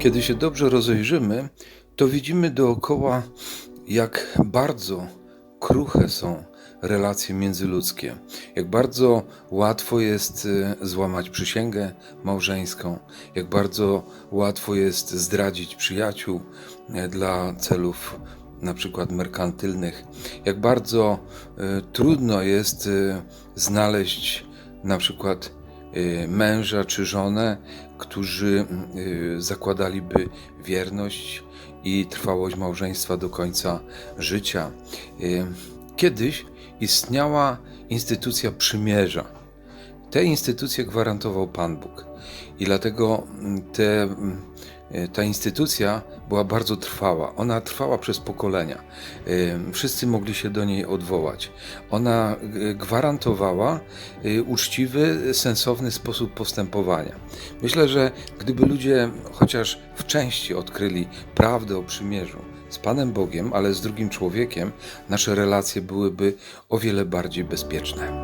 Kiedy się dobrze rozejrzymy, to widzimy dookoła, jak bardzo kruche są relacje międzyludzkie, jak bardzo łatwo jest y, złamać przysięgę małżeńską, jak bardzo łatwo jest zdradzić przyjaciół y, dla celów na przykład merkantylnych, jak bardzo y, trudno jest znaleźć na przykład męża czy żonę, którzy y, zakładaliby wierność i trwałość małżeństwa do końca życia. Y, Kiedyś istniała instytucja przymierza. Tę instytucję gwarantował Pan Bóg. I dlatego mm, te, mm, e, ta instytucja była bardzo trwała. Ona trwała przez pokolenia. E, Wszyscy mogli się do niej odwołać. Ona e, gwarantowała uczciwy, sensowny sposób postępowania. Myślę, że gdyby ludzie chociaż w części odkryli prawdę o przymierzu z Panem Bogiem, ale z drugim człowiekiem, nasze relacje byłyby o wiele bardziej bezpieczne.